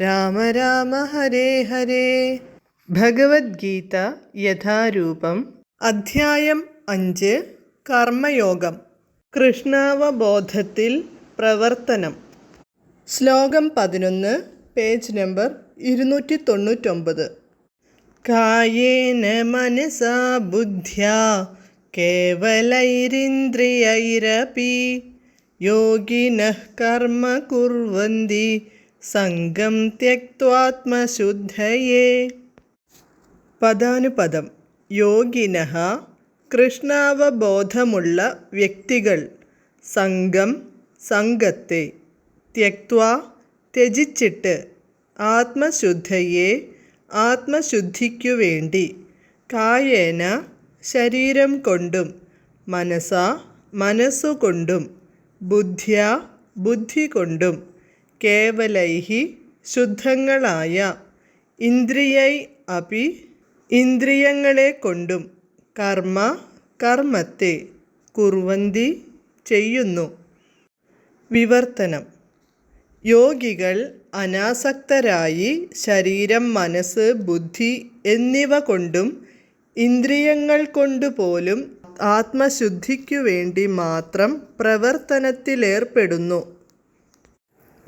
രാമ രാമ ഹരേ ഹരേ. ഭഗവത്ഗീത യഥാരൂപം അധ്യായം അഞ്ച് കർമ്മയോഗം. കൃഷ്ണാവബോധത്തിൽ പ്രവർത്തനം. ശ്ലോകം പതിനൊന്ന് പേജ് നമ്പർ ഇരുന്നൂറ്റി തൊണ്ണൂറ്റൊമ്പത് കായേന മനസാ ബുദ്ധ്യാ കേവലൈരിന്ദ്രിയൈരപി. യോഗിനഃ കർമ്മ സംഗം ത്യക്വാത്മശുദ്ധയേ പദാനുപദം. യോഗിന കൃഷ്ണാവബോധമുള്ള വ്യക്തികൾ. സംഘം സംഘത്തെ. ത്യക്വ ത്യജിച്ചിട്ട്. ആത്മശുദ്ധയെ ആത്മശുദ്ധിക്കു വേണ്ടി കായേന ശരീരം കൊണ്ടും. മനസ മനസ്സുകൊണ്ടും. ബുദ്ധ്യ ബുദ്ധി കൊണ്ടും. കേവലൈഹി ശുദ്ധങ്ങളായ ഇന്ദ്രിയൈ അപി ഇന്ദ്രിയങ്ങളെ കൊണ്ടും കർമ്മ കർമ്മത്തെ കുർവന്തി ചെയ്യുന്നു. വിവർത്തനം. യോഗികൾ അനാസക്തരായി ശരീരം മനസ്സ് ബുദ്ധി എന്നിവ കൊണ്ടും ഇന്ദ്രിയങ്ങൾ കൊണ്ടുപോലും ആത്മശുദ്ധിക്കു വേണ്ടി മാത്രം പ്രവർത്തനത്തിലേർപ്പെടുന്നു.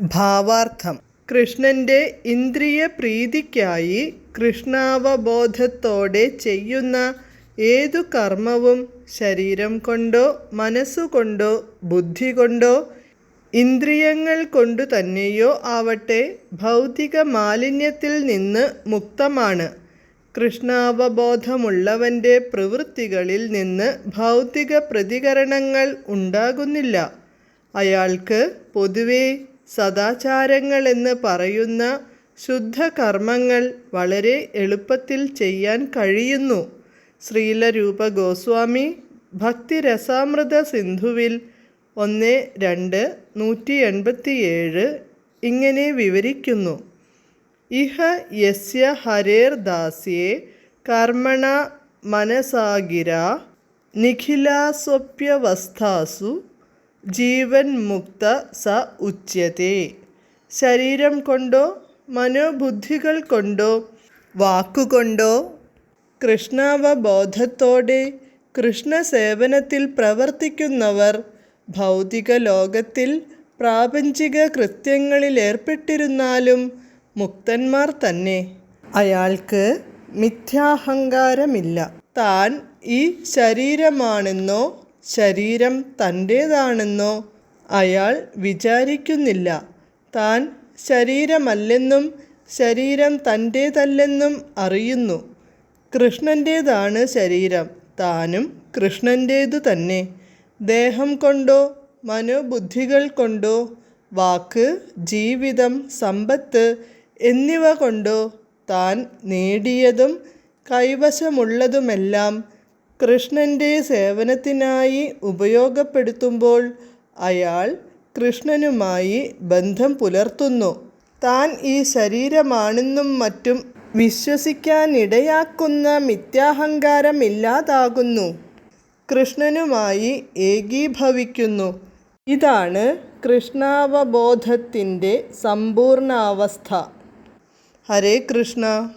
ഭാവാർത്ഥം. കൃഷ്ണന്റെ ഇന്ദ്രിയ പ്രീതിക്കായി കൃഷ്ണാവബോധത്തോടെ ചെയ്യുന്ന ഏതു കർമ്മവും ശരീരം കൊണ്ടോ മനസ്സുകൊണ്ടോ ബുദ്ധി കൊണ്ടോ ഇന്ദ്രിയങ്ങൾ കൊണ്ടു തന്നെയോ ആവട്ടെ ഭൗതിക മാലിന്യത്തിൽ നിന്ന് മുക്തമാണ്. കൃഷ്ണാവബോധമുള്ളവന്റെ പ്രവൃത്തികളിൽ നിന്ന് ഭൗതിക പ്രതികരണങ്ങൾ ഉണ്ടാകുന്നില്ല. അയാൾക്ക് പൊതുവെ സദാചാരങ്ങളെന്ന് പറയുന്ന ശുദ്ധകർമ്മങ്ങൾ വളരെ എളുപ്പത്തിൽ ചെയ്യാൻ കഴിയുന്നു. ശ്രീലരൂപ ഗോസ്വാമി ഭക്തിരസാമൃത സിന്ധുവിൽ ഒന്ന് രണ്ട് നൂറ്റി എൺപത്തിയേഴ് ഇങ്ങനെ വിവരിക്കുന്നു. ഇഹ യസ്യ ഹരേർ ദാസ്യേ കർമ്മണ മനസാഗിര നിഖിലാസ്വപ്യവസ്ഥാസു ജീവൻ മുക്ത സ ഉച്യത്തെ ശരീരം കൊണ്ടോ മനോബുദ്ധികൾ കൊണ്ടോ വാക്കുകൊണ്ടോ കൃഷ്ണാവബോധത്തോടെ കൃഷ്ണസേവനത്തിൽ പ്രവർത്തിക്കുന്നവർ ഭൗതിക ലോകത്തിൽ പ്രാപഞ്ചിക കൃത്യങ്ങളിലേർപ്പെട്ടിരുന്നാലും മുക്തന്മാർ തന്നെ. അയാൾക്ക് മിഥ്യാഹങ്കാരമില്ല. താൻ ഈ ശരീരമാണെന്നോ ശരീരം തന്റേതാണെന്നോ അയാൾ വിചാരിക്കുന്നില്ല. താൻ ശരീരമല്ലെന്നും ശരീരം തന്റേതല്ലെന്നും അറിയുന്നു. കൃഷ്ണന്റേതാണ് ശരീരം. താനും കൃഷ്ണന്റേതു തന്നെ. ദേഹം കൊണ്ടോ മനോബുദ്ധികൾ കൊണ്ടോ വാക്ക് ജീവിതം സമ്പത്ത് എന്നിവ കൊണ്ടോ താൻ നേടിയതും കൈവശമുള്ളതുമെല്ലാം കൃഷ്ണന്റെ സേവനത്തിനായി ഉപയോഗപ്പെടുത്തുമ്പോൾ അയാൾ കൃഷ്ണനുമായി ബന്ധം പുലർത്തുന്നു. താൻ ഈ ശരീരമാണെന്നും മറ്റും വിശ്വസിക്കാനിടയാക്കുന്ന മിഥ്യാഹങ്കാരം ഇല്ലാതാകുന്നു. കൃഷ്ണനുമായി ഏകീഭവിക്കുന്നു. ഇതാണ് കൃഷ്ണാവബോധത്തിന്റെ സമ്പൂർണാവസ്ഥ ഹരേ കൃഷ്ണ.